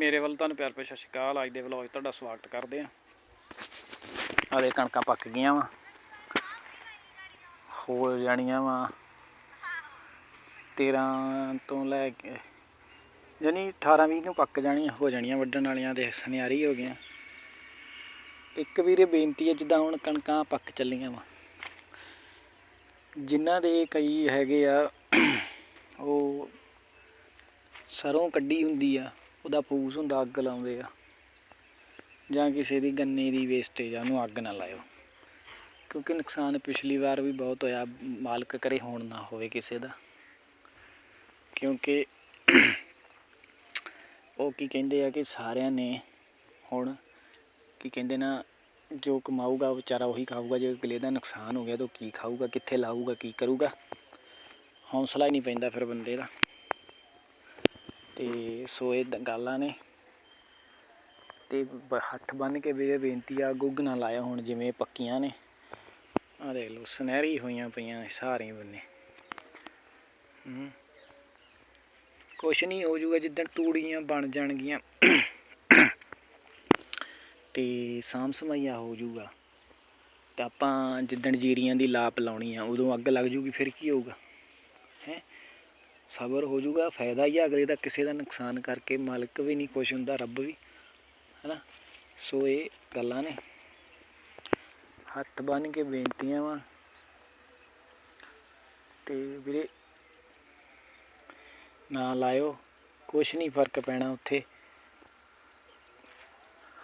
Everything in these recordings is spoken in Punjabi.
ਮੇਰੇ ਵੱਲ ਤੁਹਾਨੂੰ ਪਿਆਰ ਭਰੀ ਸਤਿ ਸ਼੍ਰੀ ਅਕਾਲ। ਅੱਜ ਦੇ ਵਲੌਗ ਤੁਹਾਡਾ ਸਵਾਗਤ ਕਰਦੇ ਆ ਆ ਦੇ ਕਣਕਾਂ ਪੱਕ ਗਈਆਂ ਵਾ। ਹੋ ਜਾਣੀਆਂ ਵਾ। 13 ਤੋਂ ਲੈ ਕੇ ਯਾਨੀ 18 20 ਨੂੰ ਪੱਕ ਜਾਣੀਆਂ, ਹੋ ਜਾਣੀਆਂ ਵੱਢਣ ਵਾਲੀਆਂ ਦੇ ਸੁਨਿਆਰੀ ਹੋ ਗਈਆਂ। ਇੱਕ ਵੀਰੇ ਬੇਨਤੀ ਹੈ, ਜਿੱਦਾਂ ਹੁਣ ਕਣਕਾਂ ਪੱਕ ਚੱਲੀਆਂ ਵਾ। ਜਿਨ੍ਹਾਂ ਦੇ ਕਈ ਹੈਗੇ ਆ, ਉਹ ਸਰੋਂ ਕੱਢੀ ਹੁੰਦੀ ਆ। ਉਹਦਾ ਫੂਸ ਹੁੰਦਾ, ਅੱਗ ਲਾਉਂਦੇ ਆ। ਜਾਂ ਕਿਸੇ ਦੀ ਗੰਨੇ ਦੀ ਵੇਸਟੇਜ ਆ, ਉਹਨੂੰ ਅੱਗ ਨਾ ਲਾਇਓ। ਕਿਉਂਕਿ ਨੁਕਸਾਨ ਪਿਛਲੀ ਵਾਰ ਵੀ ਬਹੁਤ ਹੋਇਆ, ਮਾਲਕ ਕਰੇ ਹੋਣ ਨਾ ਹੋਵੇ ਕਿਸੇ ਦਾ। ਕਿਉਂਕਿ ਉਹ ਕੀ ਕਹਿੰਦੇ ਆ ਕਿ ਸਾਰਿਆਂ ਨੇ ਹੁਣ ਕੀ ਕਹਿੰਦੇ ਨਾ, ਜੋ ਕਮਾਊਗਾ ਵਿਚਾਰਾ ਉਹੀ ਖਾਊਗਾ, ਜੇ ਅਗਲੇ ਦਾ ਨੁਕਸਾਨ ਹੋ ਗਿਆ ਤਾਂ ਉਹ ਕੀ ਖਾਊਗਾ, ਕਿੱਥੇ ਲਾਊਗਾ, ਕੀ ਕਰੂਗਾ? ਹੌਸਲਾ ਹੀ ਨਹੀਂ ਪੈਂਦਾ ਫਿਰ ਬੰਦੇ ਦਾ। ਤੇ ਸੋ ਇਹ ਗੱਲਾਂ ਨੇ। ਤੇ ਹੱਥ ਬੰਨ ਕੇ ਵੀਰੇ ਬੇਨਤੀ ਆ, ਗੁੱਗ ਨਾ ਲਾਇਆ ਹੁਣ ਜਿਵੇਂ ਪੱਕੀਆਂ ਨੇ। ਆ ਦੇਖ ਲਓ, ਸੁਨਹਿਰੀ ਹੋਈਆਂ ਪਈਆਂ ਨੇ ਸਾਰੇ ਬੰਨੇ। ਹੂੰ। ਕੁਛ ਨਹੀਂ ਹੋ ਜਾਊਗਾ ਜਿੱਦਣ ਤੂੜੀਆਂ ਬਣ ਜਾਣਗੀਆਂ। ਤੇ ਸਾਂਭ ਸਮਈਆ ਹੋ ਜਾਊਗਾ ਤੇ ਆਪਾਂ ਜਿੱਦਣ ਜੀਰੀਆਂ ਦੀ ਲਾਪ ਲਾਉਣੀ ਆ, ਉਦੋਂ ਅੱਗ ਲੱਗ ਜੂਗੀ, ਫਿਰ ਕੀ ਹੋਊਗਾ? ਸਬਰ ਹੋ ਜਾਊਗਾ, ਫਾਇਦਾ ਹੀ ਆ, ਅਗਲੇ ਦਾ ਕਿਸੇ ਦਾ ਨੁਕਸਾਨ ਕਰਕੇ ਮਾਲਕ ਵੀ ਨਹੀਂ ਖੁਸ਼ ਹੁੰਦਾ, ਰੱਬ ਵੀ, ਹੈਨਾ? ਸੋ ਇਹ ਗੱਲਾਂ ਨੇ। ਹੱਥ ਬੰਨ ਕੇ ਬੇਨਤੀਆਂ ਵਾ। ਤੇ ਵੀਰੇ, ਨਾ ਲਾਇਓ, ਕੁਛ ਨਹੀਂ ਫ਼ਰਕ ਪੈਣਾ ਉੱਥੇ।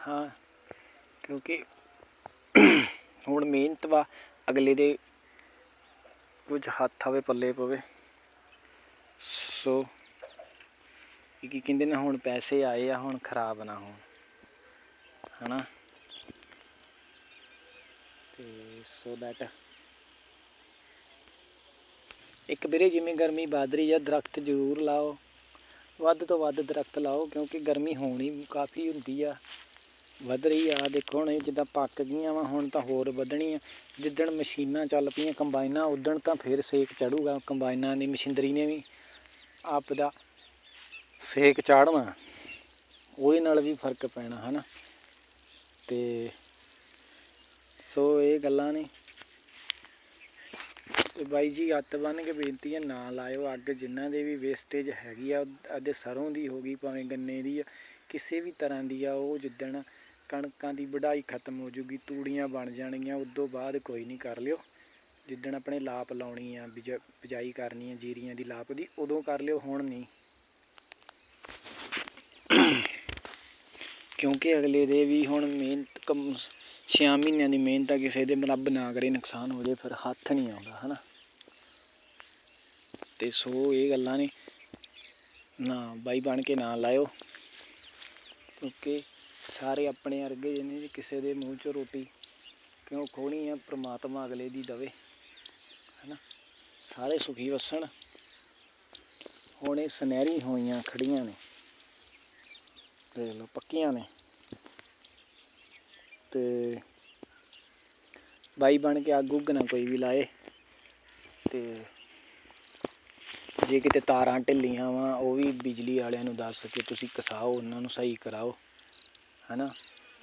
ਹਾਂ, ਕਿਉਂਕਿ ਹੁਣ ਮਿਹਨਤ ਵਾ, ਅਗਲੇ ਦੇ ਕੁਝ ਹੱਥ ਆਵੇ, ਪੱਲੇ ਪਵੇ। ਸੋ ਕੀ ਕਹਿੰਦੇ ਨੇ ਹੁਣ ਪੈਸੇ ਆਏ ਆ, ਹੁਣ ਖਰਾਬ ਨਾ ਹੋਣ। ਹਨਾ? ਤੇ ਸੋ ਦੈਟ ਇੱਕ ਵੀਰੇ ਜਿਵੇਂ ਗਰਮੀ ਵੱਧ ਰਹੀ ਆ, ਦਰਖਤ ਜ਼ਰੂਰ ਲਾਓ। ਵੱਧ ਤੋਂ ਵੱਧ ਦਰਖਤ ਲਾਓ, ਕਿਉਂਕਿ ਗਰਮੀ ਹੋਣੀ ਕਾਫੀ ਹੁੰਦੀ ਆ। ਵੱਧ ਰਹੀ ਆ, ਦੇਖੋ ਹੁਣ ਇਹ ਜਿੱਦਾਂ ਪੱਕ ਗਈਆਂ ਵਾ, ਹੁਣ ਤਾਂ ਹੋਰ ਵਧਣੀ ਆ। ਜਿੱਦਣ ਮਸ਼ੀਨਾਂ ਚੱਲ ਪਈਆਂ ਕੰਬਾਈਨਾਂ, ਉਦਣ ਤਾਂ ਫੇਰ ਸੇਕ ਚੜੂਗਾ ਕੰਬਾਈਨਾਂ ਦੀ ਮਸ਼ੀਨਰੀ ਨੇ ਵੀ। ਆਪ ਦਾ ਸੇਕ ਚਾੜਨਾ ਉਹਦੇ ਨਾਲ ਵੀ ਫ਼ਰਕ ਪੈਣਾ, ਹਨਾ? ਤੇ ਸੋ ਇਹ ਗੱਲਾਂ ਨੇ। ਤੇ ਬਾਈ ਜੀ ਹੱਥ ਬੰਨ ਕੇ ਬੇਨਤੀ ਹੈ ਨਾ ਲਾਇਓ। ਅੱਗ ਜਿਨ੍ਹਾਂ ਦੇ ਵੀ ਵੇਸਟੇਜ ਹੈਗੀ ਆ ਅੱਦੇ ਸਰੋਂ ਦੀ ਹੋ ਗਈ, ਭਾਵੇਂ ਗੰਨੇ ਦੀ ਆ, ਕਿਸੇ ਵੀ ਤਰ੍ਹਾਂ ਦੀ ਆ, ਉਹ ਜਿੱਦਣ ਕਣਕਾਂ ਦੀ ਵਢਾਈ ਖਤਮ ਹੋ ਜੂਗੀ, ਤੂੜੀਆਂ ਬਣ ਜਾਣਗੀਆਂ, ਉਦੋਂ ਬਾਅਦ ਕੋਈ ਨਹੀਂ ਕਰ ਲਿਓ। ਜਿੱਦਣ ਆਪਣੇ ਲਾਪ ਲਾਉਣੀ ਆ, ਬਿਜ- ਬਿਜਾਈ ਕਰਨੀ ਆ, ਜੀਰੀਆਂ ਦੀ ਲਾਪ ਦੀ, ਉਦੋਂ ਕਰ ਲਿਓ, ਹੁਣ ਨਹੀਂ। ਕਿਉਂਕਿ ਅਗਲੇ ਦੇ ਵੀ ਹੁਣ ਮਿਹਨਤ ਕਮ 6 ਮਹੀਨਿਆਂ ਦੀ ਮਿਹਨਤ ਆ, ਕਿਸੇ ਦੇ ਰੱਬ ਨਾ ਕਰੇ, ਨੁਕਸਾਨ ਹੋ ਜੇ, ਫਿਰ ਹੱਥ ਨਹੀਂ ਆਉਂਦਾ, ਹਨਾ। ਤੇ ਸੋ ਇਹ ਗੱਲਾਂ ਨੇ। ਨਾ ਬਾਈ ਬਣ ਕੇ ਨਾ ਲਾਇਓ। ਕਿਉਂਕਿ ਸਾਰੇ ਆਪਣੇ ਅਰਗੇ ਜਿਹਨੇ ਕਿਸੇ ਦੇ ਮੂੰਹ 'ਚ ਰੋਟੀ ਕਿਉਂ ਖੋਣੀ ਆ, ਪ੍ਰਮਾਤਮਾ ਅਗਲੇ ਦੀ ਦਵੇ। ਸਾਰੇ ਸੁਖੀ ਵਸਣ। ਹੁਣ ਇਹ ਸੁਨਹਿਰੀ ਹੋਈਆਂ ਖੜੀਆਂ ਨੇ। ਦੇਖ ਲਓ, ਪੱਕੀਆਂ ਨੇ। ਤੇ ਬਾਈ ਬਣ ਕੇ ਅੱਗ ਉੱਗ ਨਾ ਕੋਈ ਵੀ ਲਾਏ। ਤੇ ਜੇ ਕਿਤੇ ਤਾਰਾਂ ਢਿੱਲੀਆਂ ਵਾ, ਉਹ ਵੀ ਬਿਜਲੀ ਵਾਲਿਆਂ ਨੂੰ ਦੱਸ ਕੇ ਤੁਸੀਂ ਕਸਾਓ, ਉਹਨਾਂ ਨੂੰ ਸਹੀ ਕਰਾਓ। ਹਨਾ?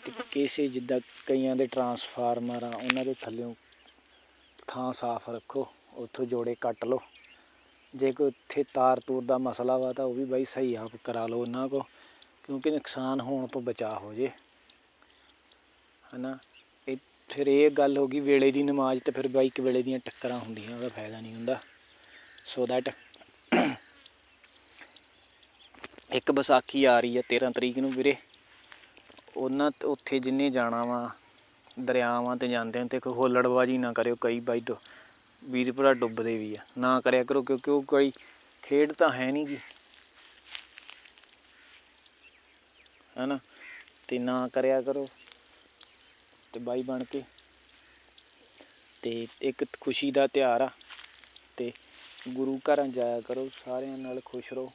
ਤੇ ਕਿਸੇ ਜਿੱਦਾਂ ਕਈਆਂ ਦੇ ਟਰਾਂਸਫਾਰਮਰ ਆ, ਉਹਨਾਂ ਦੇ ਥੱਲਿਓਂ ਥਾਂ ਸਾਫ਼ ਰੱਖੋ। ਉੱਥੋਂ ਜੋੜੇ ਕੱਟ ਲਓ। ਜੇ ਕੋਈ ਉੱਥੇ ਤਾਰ ਤੂਰ ਦਾ ਮਸਲਾ ਵਾ ਤਾਂ ਉਹ ਵੀ ਬਾਈ ਸਹੀ ਆਪ ਕਰਾ ਲਓ ਉਹਨਾਂ ਕੋ ਕਿਉਂਕਿ ਨੁਕਸਾਨ ਹੋਣ ਤੋਂ ਬਚਾ ਹੋ ਜੇ। ਹਨਾ? ਇਹ ਫਿਰ ਇਹ ਗੱਲ ਹੋ ਗਈ ਵੇਲੇ ਦੀ ਨਮਾਜ਼ ਤੇ ਫਿਰ ਬਾਈ ਇੱਕ ਵੇਲੇ ਦੀਆਂ ਟੱਕਰਾਂ ਹੁੰਦੀਆਂ, ਉਹਦਾ ਫਾਇਦਾ ਨਹੀਂ ਹੁੰਦਾ। ਸੋ ਦੈਟ ਇੱਕ ਵਿਸਾਖੀ ਆ ਰਹੀ ਹੈ 13 ਤਰੀਕ ਨੂੰ ਵੀਰੇ। ਉਹਨਾਂ ਉੱਥੇ ਜਿੰਨੇ ਜਾਣਾ ਵਾ, ਦਰਿਆਵਾਂ ਤੇ ਜਾਂਦੇ ਹਨ ਤੇ ਕੋਈ ਹੋਲੜਬਾਜ਼ੀ ਨਾ ਕਰਿਓ ਕਈ ਬਾਈ ਡੁ- ਵੀਰ ਭਰਾ ਡੁੱਬਦੇ ਵੀ ਆ। ਨਾ ਕਰਿਆ ਕਰੋ ਕਿਉਂਕਿ ਉਹ ਕੋਈ ਖੇਡ ਤਾਂ ਹੈ ਨਹੀਂ ਗੀ। ਹੈਨਾ? ਤੇ ਨਾ ਕਰਿਆ ਕਰੋ ਤੇ ਬਾਈ ਬਣ ਕੇ। ਤੇ ਇੱਕ ਖੁਸ਼ੀ ਦਾ ਤਿਉਹਾਰ ਆ। ਤੇ ਗੁਰੂ ਘਰਾਂ ਜਾਇਆ ਕਰੋ, ਸਾਰਿਆਂ ਨਾਲ ਖੁਸ਼ ਰਹੋ।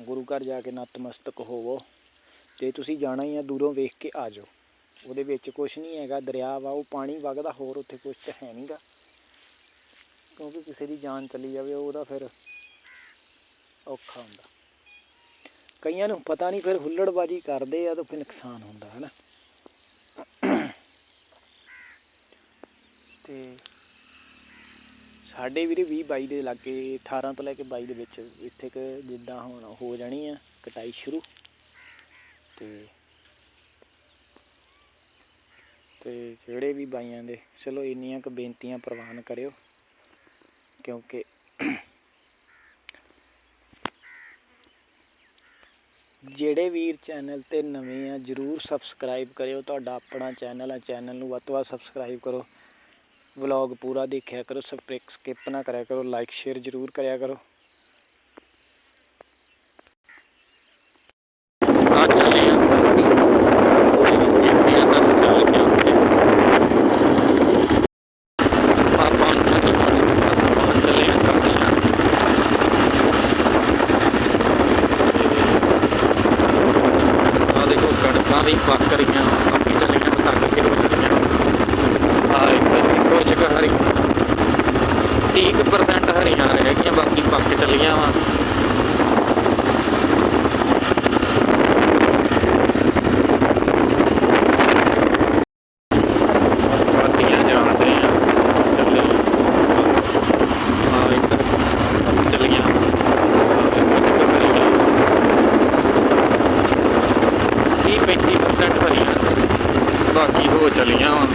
ਗੁਰੂ ਘਰ ਜਾ ਕੇ ਨਤਮਸਤਕ ਹੋਵੋ। ਜੇ ਤੁਸੀਂ ਜਾਣਾ ਹੀ ਆ, ਦੂਰੋਂ ਵੇਖ ਕੇ ਆ ਜਾਓ। ਉਹਦੇ ਵਿੱਚ ਕੁਝ ਨਹੀਂ ਹੈਗਾ, ਦਰਿਆ ਵਾ, ਉਹ ਪਾਣੀ ਵਗਦਾ, ਹੋਰ ਉੱਥੇ ਕੁਝ ਤਾਂ ਹੈ ਨਹੀਂਗਾ ਕਿਉਂਕਿ ਕਿਸੇ ਦੀ ਜਾਨ ਚਲੀ ਜਾਵੇ, ਉਹਦਾ ਫਿਰ ਔਖਾ ਹੁੰਦਾ। ਕਈਆਂ ਨੂੰ ਪਤਾ ਨਹੀਂ ਫਿਰ ਹੁੱਲੜਬਾਜੀ ਕਰਦੇ ਆ ਤਾਂ ਫਿਰ ਨੁਕਸਾਨ ਹੁੰਦਾ ਹੈ ਨਾ ਤੇ ਸਾਡੇ ਵੀਰੇ 20 22 ਦੇ ਲਾਗੇ 18 ਤੋਂ ਲੈ ਕੇ 22 ਦੇ ਵਿੱਚ ਇੱਥੇ ਕਿ ਜਿੱਦਾਂ ਹੁਣ ਹੋ ਜਾਣੀ ਆ ਕਟਾਈ ਸ਼ੁਰੂ। ਤੇ ਤੇ ਜਿਹੜੇ ਵੀ ਬਾਈਆਂ ਦੇ, ਚਲੋ ਇੰਨੀਆਂ ਕੁ ਬੇਨਤੀਆਂ ਪ੍ਰਵਾਨ ਕਰਿਓ। ਕਿਉਂਕਿ ਜਿਹੜੇ ਵੀਰ ਚੈਨਲ ਤੇ ਨਵੇਂ ਆ, ਜਰੂਰ ਸਬਸਕ੍ਰਾਈਬ ਕਰਿਓ। ਤੁਹਾਡਾ ਆਪਣਾ ਚੈਨਲ ਆ, ਚੈਨਲ ਨੂੰ ਵੱਧ ਤੋਂ ਵੱਧ ਸਬਸਕ੍ਰਾਈਬ ਕਰੋ। ਵਲੌਗ ਪੂਰਾ ਦੇਖਿਆ ਕਰੋ, ਸਪਿਕ ਸਕਿਪ ਨਾ ਕਰਿਆ ਕਰੋ ਲਾਈਕ ਸ਼ੇਅਰ ਜਰੂਰ ਕਰਿਆ ਕਰੋ ਆ ਚੱਲੇ ਆ ਪਾਰਟੀ ਦੇਖਦੇ ਆ ਤਾਂ ਚੱਲ ਕੇ ਆਉਂਦੇ ਆ ਪਹੁੰਚ ਚੱਲੇ ਆ ਪਹੁੰਚ ਚੱਲੇ ਆ ਕਰਦੇ ਆ ਆ ਦੇਖੋ ਕਣਕਾਂ ਵੀ ਪੱਕ ਰਹੀਆਂ ਕਾਫੀ ਚੱਲੀਆਂ ਪਸੰਦ ਕੇ ਰਹੀਆਂ ਆ ਇੱਕ ਕੁਝ ਕੁ ਹਰੀ 30% ਹਰੀਆਂ ਰਹਿ ਗਈਆਂ ਬਾਕੀ ਪੱਕ ਚੱਲੀਆਂ ਵਾ ਵੱਡੀਆਂ ਜਾਂਦੇ ਆ ਚੱਲੇ ਆ ਇੱਕ ਚੱਲੀਆਂ ਤੀਹ ਪੈਂਤੀ ਪਰਸੈਂਟ ਭਰੀਆਂ ਬਾਕੀ ਹੋ ਚਲੀਆਂ ਵਾ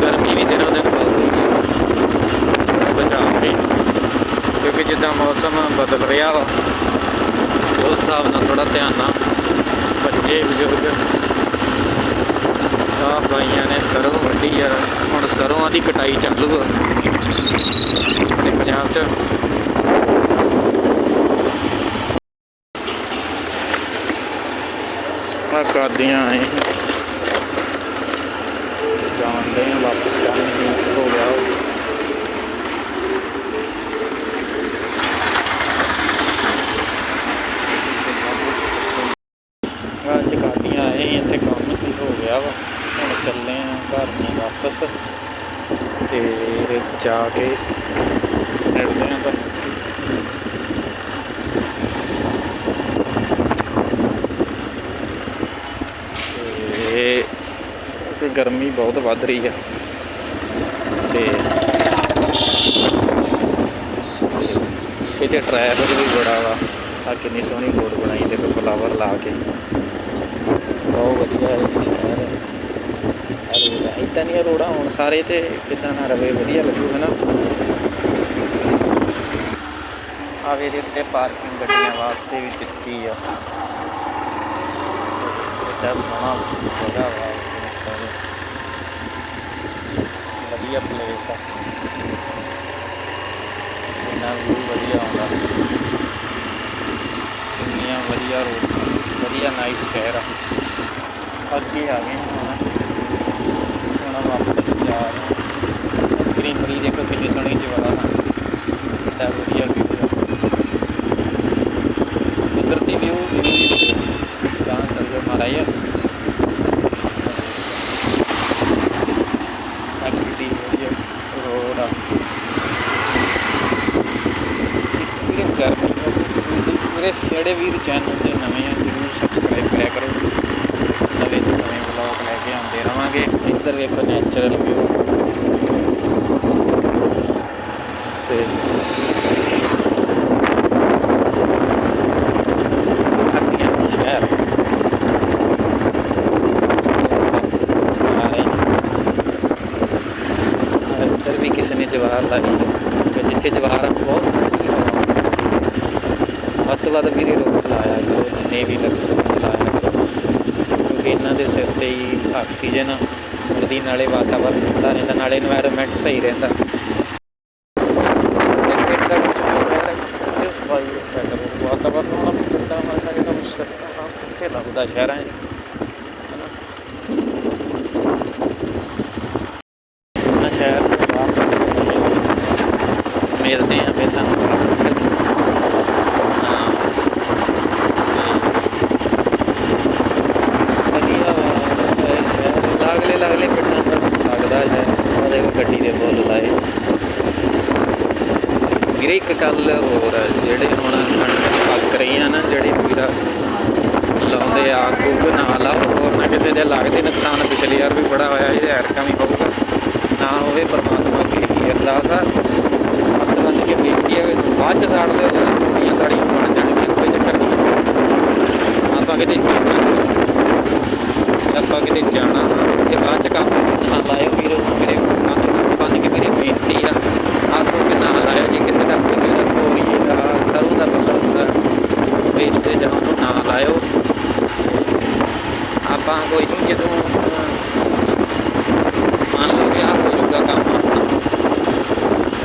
ਗਰਮੀ ਵੀ ਦਿਨੋਂ ਦਿਨ ਵੱਧਦੀ ਹੈ ਬਚਾਅ ਕੇ ਕਿਉਂਕਿ ਜਿੱਦਾਂ ਮੌਸਮ ਬਦਲ ਰਿਹਾ ਵਾ। ਉਸ ਹਿਸਾਬ ਨਾਲ ਥੋੜਾ ਧਿਆਨ ਨਾਲ ਬੱਚੇ, ਬਜ਼ੁਰਗ ਆ ਬਾਈਆਂ ਨੇ ਸਰੋਂ ਵੱਢੀ ਆ। ਹੁਣ ਸਰੋਂ ਦੀ ਕਟਾਈ ਚਾਲੂ ਆ। ਪੰਜਾਬ 'ਚ ਆ ਕਰਦੀਆਂ ਐ ਜਾਣਦੇ ਆ ਵਾਪਸ ਕਰਨ ਨੂੰ ਹੋ ਗਿਆ ਉਹ। ਅੱਜ ਕਾਟੀਆਂ ਆਏ ਸੀ, ਇੱਥੇ ਕੰਮ ਸੀ ਹੋ ਗਿਆ ਵਾ ਹੁਣ ਚੱਲੇ ਆ ਘਰ ਨੂੰ ਵਾਪਸ ਤੇ ਜਾ ਕੇ ਮਿਲਦੇ ਆ ਤੁਹਾਨੂੰ। ਤੇ ਗਰਮੀ ਬਹੁਤ ਵੱਧ ਰਹੀ ਆ। ਤੇ ਇੱਥੇ ਟ੍ਰੈਫਿਕ ਵੀ ਬੜਾ ਵਾ। ਆ ਕਿੰਨੀ ਸੋਹਣੀ ਰੋਡ ਬਣਾਈ ਦੇਖੋ ਫਲਾਵਰ ਲਾ ਕੇ। ਬਹੁਤ ਵਧੀਆ ਹੈ ਸ਼ਹਿਰ ਹੈ ਇਦਾਂ ਦੀਆਂ ਰੋਡਾਂ ਹੁਣ ਸਾਰੇ ਤੇ ਕਿੱਦਾਂ ਨਾ ਰਵੇ, ਵਧੀਆ ਲੱਗੂ ਹੈ ਨਾ ਆਵੇ ਦੇ ਉੱਤੇ ਪਾਰਕਿੰਗ ਗੱਡੀਆਂ ਵਾਸਤੇ ਵੀ ਦਿੱਤੀ ਆ। ਇਹਦਾ ਸੋਹਣਾ ਜਗ੍ਹਾ ਵਾ ਕਿੰਨੀ ਸੋਹਣੀ ਵਧੀਆ ਪਲੇਸ ਆ। ਇੰਨਾ ਵੀ ਵਧੀਆ ਆਉਂਦਾ ਇੰਨੀਆਂ ਵਧੀਆ ਰੋਡ ਵਧੀਆ ਨਾਈਸ ਸ਼ਹਿਰ ਆ। ਅੱਗੇ ਆ ਗਏ। ਹਾਂ ਹੁਣ ਵਾਪਸ ਜਾ ਰਹੇ ਹਾਂ ਗ੍ਰੀਨਰੀ ਦੇਖੋ ਕਿੰਨੀ ਸੋਹਣੀ ਜਵਾਲਾ ਕਿੰਨਾ ਵਧੀਆ ਵਿਊ ਹੈ। ਕੁਦਰਤੀ ਵਿਊ ਗਾਂ ਚੱਲ ਮਾਰਾ ਐਕਟੀਵਿਟੀ ਵਧੀਆ ਰੋਡ ਆ। ਵੀਰੇ ਗਰਮੀ ਮੇਰੇ ਜਿਹੜੇ ਵੀਰ ਚੈਨਲ ਤੇ ਨਵੇਂ ਆ ਜਰੂਰ ਸਬਸਕ੍ਰਾਈਬ ਕਰਿਆ ਕਰੋ ਨਵੇਂ ਤੋਂ ਨਵੇਂ ਵਲੌਗ ਲੈ ਕੇ ਆਉਂਦੇ ਰਵਾਂਗੇ ਇੱਧਰ ਵੇਖੋ ਨੈਚੁਰਲ ਵਿਊ ਤੇ ਹੱਟੀਆਂ ਸ਼ਹਿਰ ਆ ਰਹੇ ਆ ਇੱਧਰ ਵੀ ਕਿਸੇ ਨੇ ਜਵਾਰ ਲਾਈ ਹੈ ਤੇ ਜਿੱਥੇ ਜਵਾਰ ਆ ਬਹੁਤ ਠੰਡੀ ਹਵਾ ਵੱਧ ਤੋਂ ਵੱਧ ਵੀਰੇ ਰੁੱਖ ਲਾਇਆ ਕਰੋ ਜਿੰਨੇ ਵੀ ਲੱਗ ਸਕਦੇ ਲਾਇਆ ਕਿਉਂਕਿ ਇਹਨਾਂ ਦੇ ਸਿਰ ਤੇ ਹੀ ਆਕਸੀਜਨ ਉਹਦੀ ਨਾਲੇ ਵਾਤਾਵਰਨ ਹੁੰਦਾ ਰਹਿੰਦਾ, ਨਾਲੇ এনवायरमेंट ਸਹੀ ਰਹਿੰਦਾ। ਵਾਤਾਵਰਨ ਨਾਲ ਪਿੰਡਾਂ ਵਾਲਾ ਜਿਹੜਾ ਮੁਸ਼ਕਲ ਤਾਂ ਕਿੱਥੇ ਲੱਗਦਾ ਸ਼ਹਿਰਾਂ 'ਚ। ਵੀਰੇ ਇੱਕ ਗੱਲ ਹੋਰ ਆ, ਜਿਹੜੇ ਹੁਣ ਕਣਕ ਪੱਕ ਰਹੀ ਆ ਨਾ ਜਿਹੜੇ ਵੀਰਾ ਲਾਉਂਦੇ ਆ ਗੁੱਗ ਨਾ ਲਾਓ ਹੋਰ ਨਾ ਕਿਸੇ ਦੇ ਲੱਗਦੇ ਨੁਕਸਾਨ ਪਿਛਲੀ ਵਾਰ ਵੀ ਬੜਾ ਹੋਇਆ ਇਹਦੇ ਐਰਕਾ ਵੀ ਹੋਊਗਾ ਨਾ ਹੋਵੇ ਪਰਮਾਤਮਾ ਅੱਗੇ ਕੀ ਅਰਦਾਸ ਆ। ਹੱਥ ਕੇ ਬੇਨਤੀ ਹੈ ਵੀ ਬਾਅਦ ਚ ਸਾੜ ਲਿਓ ਜਦੋਂ ਥੋੜੀਆਂ ਦਾੜੀਆਂ ਬਣ ਜਾਣਗੀਆਂ ਕੋਈ ਚੱਕਰ ਨਹੀਂ। ਆਪਾਂ ਕਿਤੇ ਆਪਾਂ ਕਿਤੇ ਜਾਣਾ ਤੇ ਬਾਅਦ ਚ ਕੰਮ ਨਾ ਲਾਇਓ ਵੀਰੋ ਮੇਰੇ ਹੱਥ ਬੰਨ ਕੇ ਮੇਰੀ ਬੇਨਤੀ ਆ। ਹੱਥ ਨੂੰ ਨਾ ਲਾਇਓ ਜੀ ਕਿਸੇ ਦਾ ਕੋਈ ਜਿਹੜਾ ਤੋਰੀ ਦਾ ਸਰੋਂ ਦਾ ਬੱਲਾ ਹੁੰਦਾ ਵੇਸਟੇਜ ਆ ਉਹਨੂੰ ਨਾ ਲਾਇਓ। ਆਪਾਂ ਕੋਈ ਨਹੀਂ, ਜਦੋਂ, ਮੰਨ ਲਓ ਕਿ ਆਹ ਹੋ ਜਾਊਗਾ ਕੰਮ ਆਪਣਾ।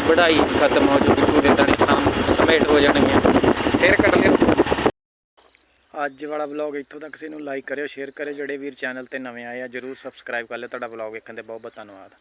ਵਢਾਈ ਖਤਮ ਹੋ ਜੂਗੀ ਪੂਰੇ ਤਣੇ ਸਾਮ ਸਮੇਟ ਹੋ ਜਾਣਗੀਆਂ। ਫੇਰ ਕਰ ਲਿਓ। ਅੱਜ ਵਾਲਾ ਵਲੌਗ ਇੱਥੋਂ ਤੱਕ ਸੀ ਨੂੰ ਲਾਈਕ ਕਰਿਓ ਸ਼ੇਅਰ ਕਰਿਓ। ਜਿਹੜੇ ਵੀਰ ਚੈਨਲ ਤੇ ਨਵੇਂ ਆਏ ਆ, ਜਰੂਰ ਸਬਸਕ੍ਰਾਈਬ ਕਰ ਲਿਓ। ਤੁਹਾਡਾ ਵਲੌਗ ਵੇਖਣ ਦੇ ਬਹੁਤ ਬਹੁਤ ਧੰਨਵਾਦ।